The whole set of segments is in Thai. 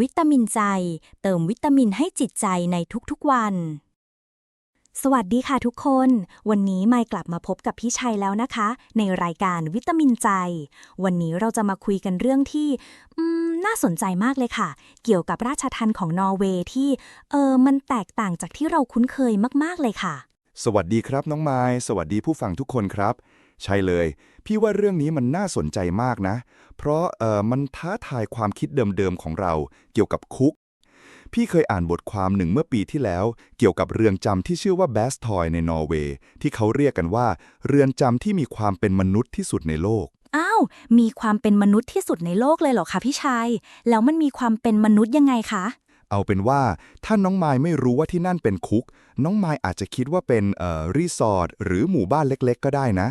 วิตามินใจ เติมวิตามินให้จิตใจในทุกๆวัน สวัสดีค่ะทุกคน วันนี้ไม่กลับมาพบกับพี่ชัยแล้วนะคะ ในรายการวิตามินใจ วันนี้เราจะมาคุยกันเรื่องที่น่าสนใจมากเลยค่ะ เกี่ยวกับราชทัณฑ์ของนอร์เวย์ที่เออมันแตกต่างจากที่เราคุ้นเคยมากๆเลยค่ะ สวัสดีครับน้องไม้สวัสดีผู้ฟังทุกคนครับ ใช่เลย พี่ว่าเรื่องนี้มันน่าสนใจมากนะ เพราะเอ่อมันท้าทายความคิดเดิมๆของเราเกี่ยวกับคุก พี่เคยอ่านบทความหนึ่งเมื่อปีที่แล้ว เกี่ยวกับเรือนจำที่ชื่อว่าแบสทอยในนอร์เวย์ที่เขาเรียกกันว่า เรือนจำที่มีความเป็นมนุษย์ที่สุดในโลก อ้าว มีความเป็นมนุษย์ที่สุดในโลกเลยเหรอคะพี่ชัยแล้วมันมีความเป็นมนุษย์ยังไงคะ เอาเป็นว่าถ้าน้องไม้ไม่รู้ว่าที่นั่นเป็นคุก น้องไม้อาจจะคิดว่าเป็นเอ่อรีสอร์ทหรือหมู่บ้านเล็กๆ ก็ได้นะ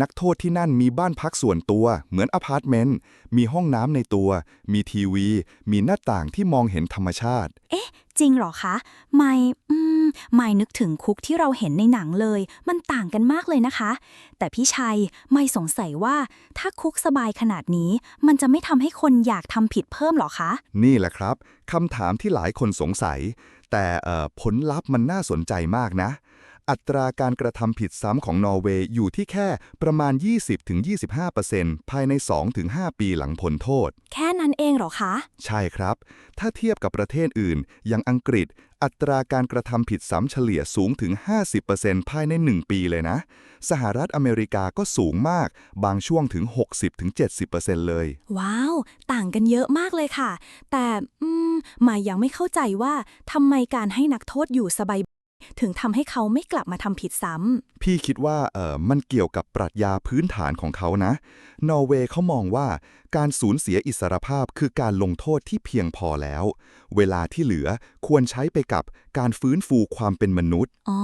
นักโทษที่นั่นมีบ้านพักส่วนตัว เหมือนอพาร์ตเมนต์ มีห้องน้ำในตัว มีทีวี มีหน้าต่างที่มองเห็นธรรมชาติ เอ๊ะ จริงเหรอคะ ไม่อืมไม่นึกถึงคุกที่เราเห็นในหนังเลย มันต่างกันมากเลยนะคะ แต่พี่ชัยไม่สงสัยว่าถ้าคุกสบายขนาดนี้ มันจะไม่ทำให้คนอยากทำผิดเพิ่มเหรอคะ นี่แหละครับคำถามที่หลายคนสงสัย แต่เอ่อผลลัพธ์มันน่าสนใจมากนะ อัตราการกระทำผิดซ้ำของนอร์เวย์อยู่ที่แค่ประมาณ 20-25%ภายใน 2-5 ปีหลังพ้นโทษ แค่นั้นเองเหรอคะ ใช่ครับ ถ้าเทียบกับประเทศอื่น อย่างอังกฤษ อัตราการกระทำผิดซ้ำเฉลี่ยสูงถึง 50%ภายใน 1 ปีเลยนะ สหรัฐอเมริกาก็สูงมาก บางช่วงถึง 60-70%เลย ว้าว ต่างกันเยอะมากเลยค่ะ แต่ อืมหมายยังไม่เข้าใจว่าทำไมการให้นักโทษอยู่สบาย ถึงทำให้เขาไม่กลับมาทำผิดซ้ำ พี่คิดว่าเออมันเกี่ยวกับปรัชญาพื้นฐานของเขานะ นอร์เวย์เขามองว่าการสูญเสียอิสรภาพคือการลงโทษที่เพียงพอแล้ว เวลาที่เหลือควรใช้ไปกับการฟื้นฟูความเป็นมนุษย์ อ๋อ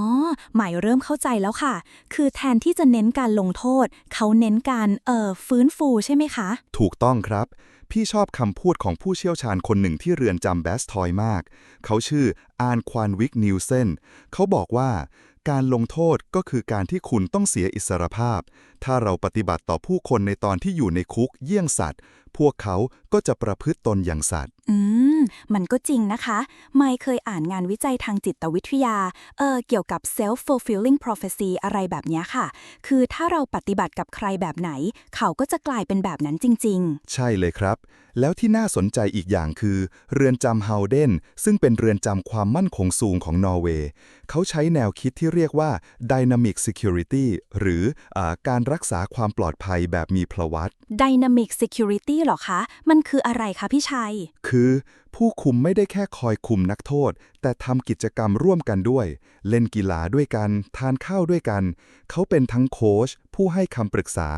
หมายเริ่มเข้าใจแล้วค่ะ คือแทนที่จะเน้นการลงโทษ เขาเน้นการเอ่อฟื้นฟูใช่ไหมคะ ถูกต้องครับ พี่ชอบคำพูดของผู้เชี่ยวชาญคนหนึ่งที่เรือนจำแบสทอยมาก เขาชื่ออานควานวิกนิวเซนเขาบอกว่า การลงโทษก็คือการที่คุณต้องเสียอิสรภาพ ถ้าเราปฏิบัติต่อผู้คนในตอนที่อยู่ในคุกเยี่ยงสัตว์ พวกเขาก็จะประพฤติตนอย่างสัตว์ อืม มันก็จริงนะคะ ไม่เคยอ่านงานวิจัยทางจิตวิทยา เออ เกี่ยวกับ self-fulfilling prophecy อะไรแบบเนี้ยค่ะ คือถ้าเราปฏิบัติกับใครแบบไหน เขาก็จะกลายเป็นแบบนั้นจริงใช่เลยครับ แล้วที่น่าสนใจอีกอย่างคือ เรือนจำเฮาเดนซึ่งเป็นเรือนจำความมั่นคงสูงของนอร์เวย์ เขาใช้แนวคิดที่เรียกว่า dynamic security หรืออาการรักษาความปลอดภัยแบบมีพลวัตๆ dynamic security เหรอคะ มันคืออะไรคะพี่ชัย คือผู้คุมไม่ได้แค่คอยคุมนักโทษ แต่ทำกิจกรรมร่วมกันด้วย เล่นกีฬาด้วยกัน ทานข้าวด้วยกัน เขาเป็นทั้งโค้ชผู้ให้คำปรึกษา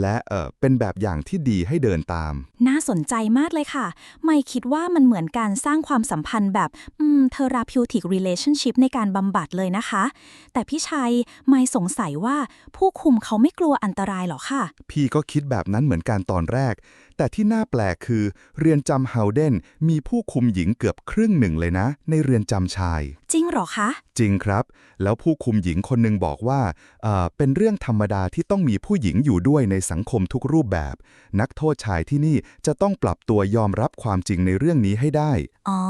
และเอ่อเป็นแบบอย่างที่ดีให้เดินตาม น่าสนใจมากเลยค่ะ ไม่คิดว่ามันเหมือนการสร้างความสัมพันธ์แบบอืม therapeutic relationship ในการบำบัดเลยนะคะ แต่พี่ชัยไม่สงสัยว่าผู้คุมเขาไม่กลัวอันตรายหรอค่ะ พี่ก็คิดแบบนั้นเหมือนกันตอนแรก แต่ที่น่าแปลกคือ เรือนจำเฮาเดนมีผู้คุมหญิงเกือบครึ่งหนึ่งเลยนะ ในเรือนจำชาย จริงเหรอคะ จริงครับ แล้วผู้คุมหญิงคนหนึ่งบอกว่าเอ่อเป็นเรื่องธรรมดาที่ต้องมีผู้หญิงอยู่ด้วยในสังคมทุกรูปแบบ นักโทษชายที่นี่จะต้องปรับตัวยอมรับความจริงในเรื่องนี้ให้ได้ อ๋อ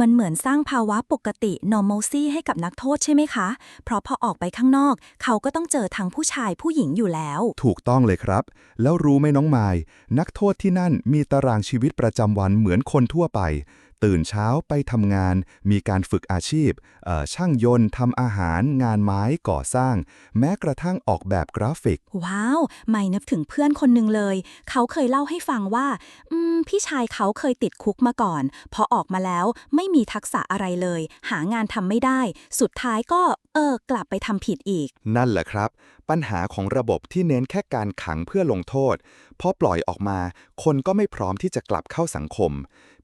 มันเหมือนสร้างภาวะปกติ normalcy ให้กับนักโทษใช่ไหมคะ เพราะพอออกไปข้างนอก เขาก็ต้องเจอทั้งผู้ชายผู้หญิงอยู่แล้ว ถูกต้องเลยครับ แล้วรู้ไหมน้องไมายนักโทษที่นั่นมีตารางชีวิตประจำวันเหมือนคนทั่วไป ตื่นเช้าไปทำงาน มีการฝึกอาชีพเอ่อช่างยนต์ทำอาหาร งานไม้ก่อสร้าง แม้กระทั่งออกแบบกราฟิก ว้าว ไม่นึกถึงเพื่อนคนหนึ่งเลย เขาเคยเล่าให้ฟังว่าอืมพี่ชายเขาเคยติดคุกมาก่อน พอออกมาแล้วไม่มีทักษะอะไรเลย หางานทำไม่ได้ สุดท้ายก็ เออ กลับไปทำผิดอีก นั่นแหละครับปัญหาของระบบที่เน้นแค่การขังเพื่อลงโทษ พอปล่อยออกมา คนก็ไม่พร้อมที่จะกลับเข้าสังคม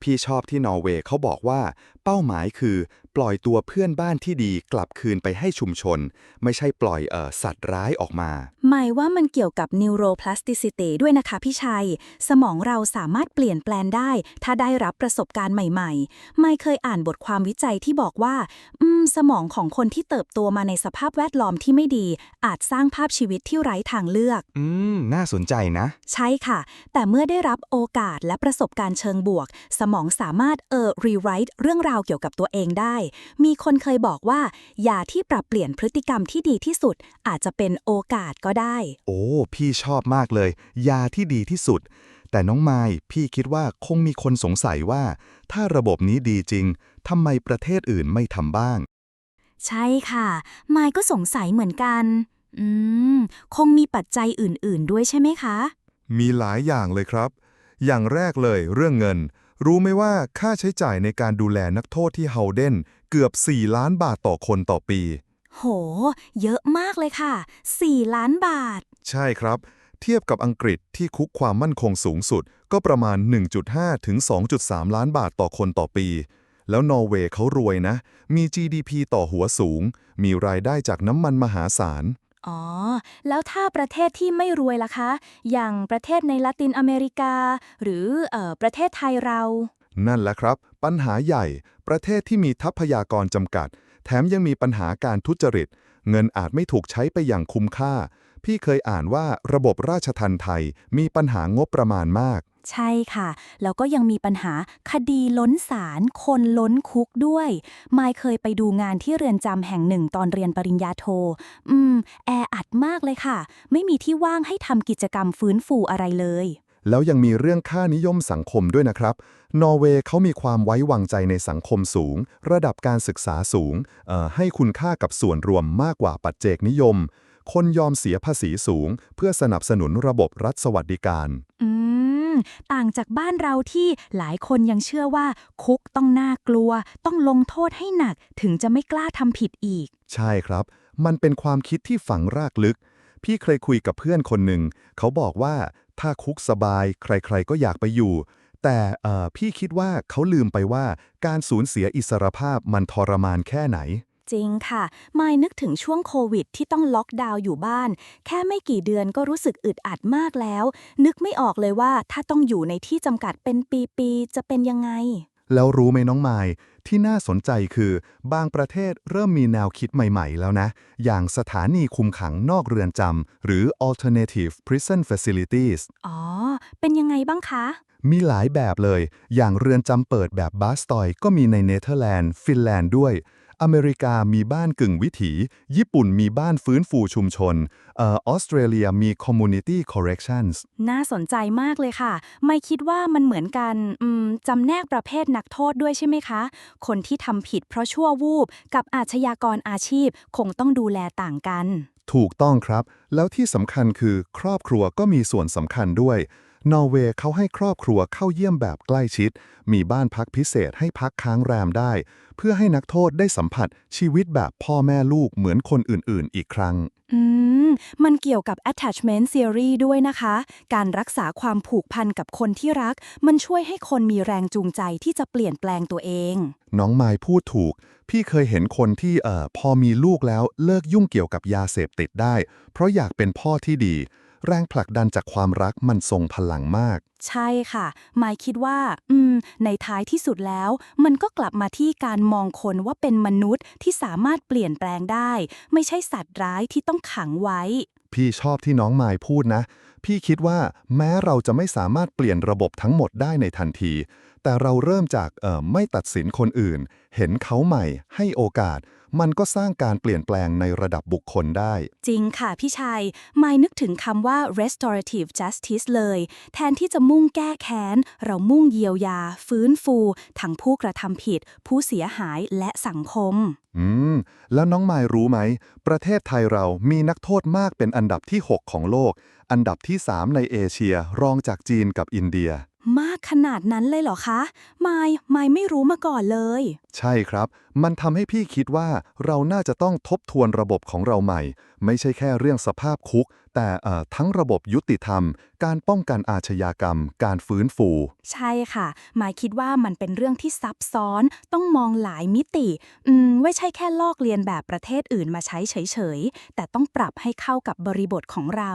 พี่ชอบที่นอร์เวย์เขาบอกว่า เป้าหมายคือปล่อยตัวเพื่อนบ้านที่ดีกลับคืนไปให้ชุมชน ไม่ใช่ปล่อยเอ่อสัตว์ร้ายออกมา หมายว่ามันเกี่ยวกับ neuroplasticity ด้วยนะคะพี่ชัย สมองเราสามารถเปลี่ยนแปลงได้ ถ้าได้รับประสบการณ์ใหม่ๆ ไม่เคยอ่านบทความวิจัยที่บอกว่า อืม สมองของคนที่เติบโตมาในสภาพแวดล้อมที่ไม่ดี อาจสร้างภาพชีวิตที่ไร้ทางเลือก อืม น่าสนใจนะ ใช่ค่ะ แต่เมื่อได้รับโอกาสและประสบการณ์เชิงบวก สมองสามารถเออรีไรต์เรื่องราวเกี่ยวกับตัวเองได้มีคนเคยบอกว่ายาที่ปรับเปลี่ยนพฤติกรรมที่ดีที่สุด อาจจะเป็นโอกาสก็ได้ โอ้ พี่ชอบมากเลย ยาที่ดีที่สุด แต่น้องไม้พี่คิดว่าคงมีคนสงสัยว่า ถ้าระบบนี้ดีจริงทำไมประเทศอื่นไม่ทำบ้าง ใช่ค่ะมายก็สงสัยเหมือนกัน อืม คงมีปัจจัยอื่น ๆ ด้วยใช่ไหมคะ มีหลายอย่างเลยครับ อย่างแรกเลยเรื่องเงิน รู้ไหมว่าค่าใช้จ่ายในการดูแลนักโทษที่เฮาเดนเกือบ 4 ล้านบาทต่อคนต่อปี โห เยอะมากเลยค่ะ 4 ล้านบาท ใช่ครับ เทียบกับอังกฤษที่คุกความมั่นคงสูงสุด ก็ประมาณ 1.5 ถึง 2.3 ล้านบาทต่อคนต่อปี แล้วนอร์เวย์เขารวยนะ มี GDP ต่อหัวสูง มีรายได้จากน้ำมันมหาศาล อ๋อ แล้วถ้าประเทศที่ไม่รวยล่ะคะ อย่างประเทศในละตินอเมริกา หรือเอ่อประเทศไทยเรา นั่นแหละครับ ปัญหาใหญ่ ประเทศที่มีทรัพยากรจำกัด แถมยังมีปัญหาการทุจริต เงินอาจไม่ถูกใช้ไปอย่างคุ้มค่า พี่เคยอ่านว่าระบบราชทัณฑ์ไทยมีปัญหางบประมาณมาก ใช่ค่ะ แล้วก็ยังมีปัญหาคดีล้นศาลคนล้นคุกด้วย มายเคยไปดูงานที่เรือนจำแห่งหนึ่งตอนเรียนปริญญาโท อืม แออัดมากเลยค่ะ ไม่มีที่ว่างให้ทำกิจกรรมฟื้นฟูอะไรเลย แล้วยังมีเรื่องค่านิยมสังคมด้วยนะครับ นอร์เวย์เขามีความไว้วางใจในสังคมสูง ระดับการศึกษาสูง ให้คุณค่ากับส่วนรวมมากกว่าปัจเจกนิยม คนยอมเสียภาษีสูง เพื่อสนับสนุนระบบรัฐสวัสดิการ อืม ต่างจากบ้านเราที่หลายคนยังเชื่อว่า คุกต้องน่ากลัว ต้องลงโทษให้หนักถึงจะไม่กล้าทำผิดอีก ใช่ครับ มันเป็นความคิดที่ฝังรากลึก พี่เคยคุยกับเพื่อนคนหนึ่ง เขาบอกว่าถ้าคุกสบาย ใครๆก็อยากไปอยู่ แต่เออพี่คิดว่าเขาลืมไปว่าการสูญเสียอิสรภาพมันทรมานแค่ไหน จริงค่ะ มายนึกถึงช่วงโควิดที่ต้องล็อกดาวน์อยู่บ้าน แค่ไม่กี่เดือนก็รู้สึกอึดอัดมากแล้ว นึกไม่ออกเลยว่าถ้าต้องอยู่ในที่จำกัดเป็นปีๆจะเป็นยังไง แล้วรู้ไหมน้องไมายที่น่าสนใจคือ บางประเทศเริ่มมีแนวคิดใหม่ๆ แล้วนะ อย่างสถานีคุมขังนอกเรือนจำหรือ alternative prison facilities อ๋อ เป็นยังไงบ้างคะ มีหลายแบบเลย อย่างเรือนจำเปิดแบบบาสตอยก็มีในเนเธอร์แลนด์ ฟินแลนด์ด้วย อเมริกามีบ้านกึ่งวิถี ญี่ปุ่นมีบ้านฟื้นฟูชุมชนเอ่อออสเตรเลียมี community corrections น่าสนใจมากเลยค่ะ ไม่คิดว่ามันเหมือนกันอืมจำแนกประเภทนักโทษด้วยใช่ไหมคะ คนที่ทำผิดเพราะชั่ววูบ กับอาชญากรอาชีพคงต้องดูแลต่างกัน ถูกต้องครับ แล้วที่สำคัญคือครอบครัวก็มีส่วนสำคัญด้วย นอร์เวย์เขาให้ครอบครัวเข้าเยี่ยมแบบใกล้ชิด มีบ้านพักพิเศษให้พักค้างแรมได้ เพื่อให้นักโทษได้สัมผัสชีวิตแบบพ่อแม่ลูกเหมือนคนอื่นๆ อีกครั้ง อืม มันเกี่ยวกับ attachment theory ด้วยนะคะ การรักษาความผูกพันกับคนที่รัก มันช่วยให้คนมีแรงจูงใจที่จะเปลี่ยนแปลงตัวเอง น้องไมายพูดถูก พี่เคยเห็นคนที่เอ่อพอมีลูกแล้วเลิกยุ่งเกี่ยวกับยาเสพติดได้ เพราะอยากเป็นพ่อที่ดี แรงผลักดันจากความรักมันทรงพลังมาก ใช่ค่ะ หมายคิดว่า อืม ในท้ายที่สุดแล้ว มันก็กลับมาที่การมองคนว่าเป็นมนุษย์ที่สามารถเปลี่ยนแปลงได้ ไม่ใช่สัตว์ร้ายที่ต้องขังไว้ พี่ชอบที่น้องไมายพูดนะ พี่คิดว่าแม้เราจะไม่สามารถเปลี่ยนระบบทั้งหมดได้ในทันที แต่เราเริ่มจากเอ่อไม่ตัดสินคนอื่น เห็นเขาใหม่ ให้โอกาส มันก็สร้างการเปลี่ยนแปลงในระดับบุคคลได้ จริงค่ะพี่ชัยหมายนึกถึงคำว่า restorative justice เลย แทนที่จะมุ่งแก้แค้น เรามุ่งเยียวยา ฟื้นฟู ทั้งผู้กระทำผิด ผู้เสียหายและสังคม อืม แล้วน้องไมายรู้ไหม ประเทศไทยเรามีนักโทษมากเป็นอันดับที่ 6 ของโลก อันดับที่ 3 ในเอเชียรองจากจีนกับอินเดีย มากขนาดนั้นเลยเหรอคะไม่ไม่ไม่รู้มาก่อนเลย ใช่ครับ มันทำให้พี่คิดว่าเราน่าจะต้องทบทวนระบบของเราใหม่ ไม่ใช่แค่เรื่องสภาพคุก แต่เอ่อทั้งระบบยุติธรรม การป้องกันอาชญากรรม การฟื้นฟู ใช่ค่ะหมายคิดว่ามันเป็นเรื่องที่ซับซ้อน ต้องมองหลายมิติ อืมไม่ใช่แค่ลอกเลียนแบบประเทศอื่นมาใช้เฉยๆ แต่ต้องปรับให้เข้ากับบริบทของเรา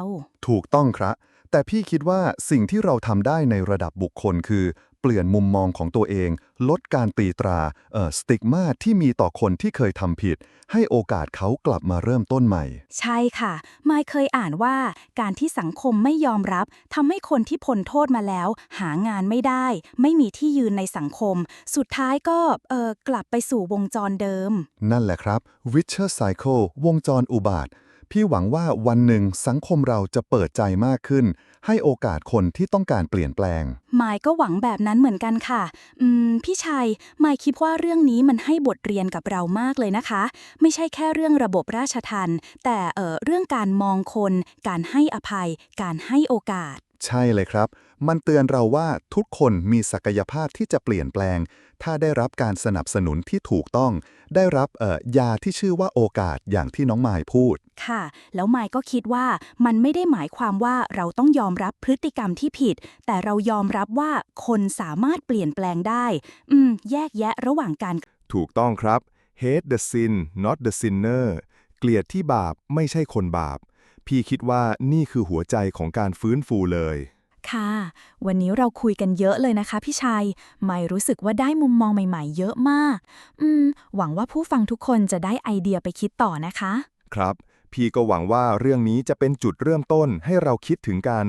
ถูกต้องครับ แต่พี่คิดว่าสิ่งที่เราทำได้ในระดับบุคคลคือ เปลี่ยนมุมมองของตัวเอง ลดการตีตราเอ่อสติกมาที่มีต่อคนที่เคยทำผิด ให้โอกาสเขากลับมาเริ่มต้นใหม่ ใช่ค่ะมายเคยอ่านว่าการที่สังคมไม่ยอมรับทำให้คนที่พ้นโทษมาแล้ว หางานไม่ได้ ไม่มีที่ยืนในสังคม สุดท้ายก็เออกลับไปสู่วงจรเดิม นั่นแหละครับ Witcher Cycle วงจรอุบาท พี่หวังว่าวันหนึ่งสังคมเราจะเปิดใจมากขึ้น ให้โอกาสคนที่ต้องการเปลี่ยนแปลงมายก็หวังแบบนั้นเหมือนกันค่ะ อืม พี่ชัยมายคิดว่าเรื่องนี้มันให้บทเรียนกับเรามากเลยนะคะ ไม่ใช่แค่เรื่องระบบราชทัณฑ์แต่เอ่อเรื่องการมองคน การให้อภัย การให้โอกาส ใช่เลยครับมันเตือนเราว่าทุกคนมีศักยภาพที่จะเปลี่ยนแปลง ถ้าได้รับการสนับสนุนที่ถูกต้อง ได้รับเอ่อยาที่ชื่อว่าโอกาสอย่างที่น้องมายพูด ค่ะ แล้วมายก็คิดว่ามันไม่ได้หมายความว่าเราต้องยอมรับพฤติกรรมที่ผิด แต่เรายอมรับว่าคนสามารถเปลี่ยนแปลงได้ อืม แยกแยะระหว่างการ ถูกต้องครับ hate the sin not the sinner เกลียดที่บาปไม่ใช่คนบาป พี่คิดว่านี่คือหัวใจของการฟื้นฟูเลย ค่ะ วันนี้เราคุยกันเยอะเลยนะคะพี่ชัย ไม่รู้สึกว่าได้มุมมองใหม่ๆ เยอะมาก อืม หวังว่าผู้ฟังทุกคนจะได้ไอเดียไปคิดต่อนะคะ ครับ พี่ก็หวังว่าเรื่องนี้จะเป็นจุดเริ่มต้นให้เราคิดถึงการ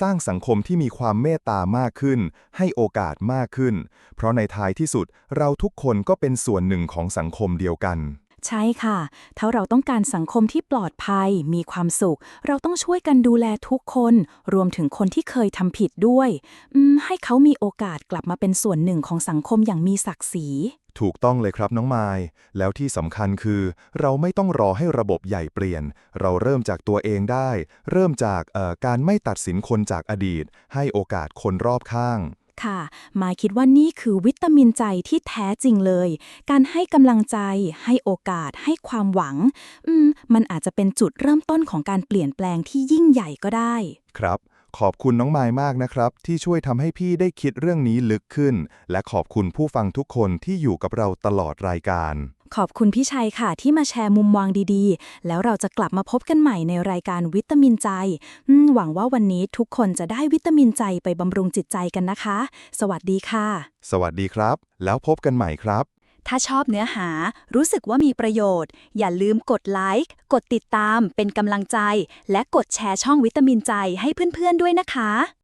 สร้างสังคมที่มีความเมตตามากขึ้น ให้โอกาสมากขึ้น เพราะในท้ายที่สุดเราทุกคนก็เป็นส่วนหนึ่งของสังคมเดียวกัน ใช่ค่ะ ถ้าเราต้องการสังคมที่ปลอดภัย มีความสุข เราต้องช่วยกันดูแลทุกคน รวมถึงคนที่เคยทำผิดด้วย ให้เขามีโอกาสกลับมาเป็นส่วนหนึ่งของสังคมอย่างมีศักดิ์ศรี ถูกต้องเลยครับน้องไมายแล้วที่สำคัญคือ เราไม่ต้องรอให้ระบบใหญ่เปลี่ยน เราเริ่มจากตัวเองได้ เริ่มจากการไม่ตัดสินคนจากอดีต ให้โอกาสคนรอบข้าง ค่ะ มายคิดว่านี่คือวิตามินใจที่แท้จริงเลย การให้กำลังใจ ให้โอกาส ให้ความหวัง อืม มันอาจจะเป็นจุดเริ่มต้นของการเปลี่ยนแปลงที่ยิ่งใหญ่ก็ได้ ครับ ขอบคุณน้องไมายมากนะครับ ที่ช่วยทำให้พี่ได้คิดเรื่องนี้ลึกขึ้น และขอบคุณผู้ฟังทุกคนที่อยู่กับเราตลอดรายการ ขอบคุณพี่ชัยค่ะ ที่มาแชร์มุมมองดีๆ แล้วเราจะกลับมาพบกันใหม่ในรายการวิตามินใจอืมหวังว่าวันนี้ทุกคนจะได้วิตามินใจไปบำรุงจิตใจกันนะคะ สวัสดีค่ะ สวัสดีครับ แล้วพบกันใหม่ครับ ถ้าชอบเนื้อหารู้สึกว่ามีประโยชน์ อย่าลืมกดไลค์กดติดตามเป็นกำลังใจ และกดแชร์ช่องวิตามินใจให้เพื่อนๆด้วยนะคะ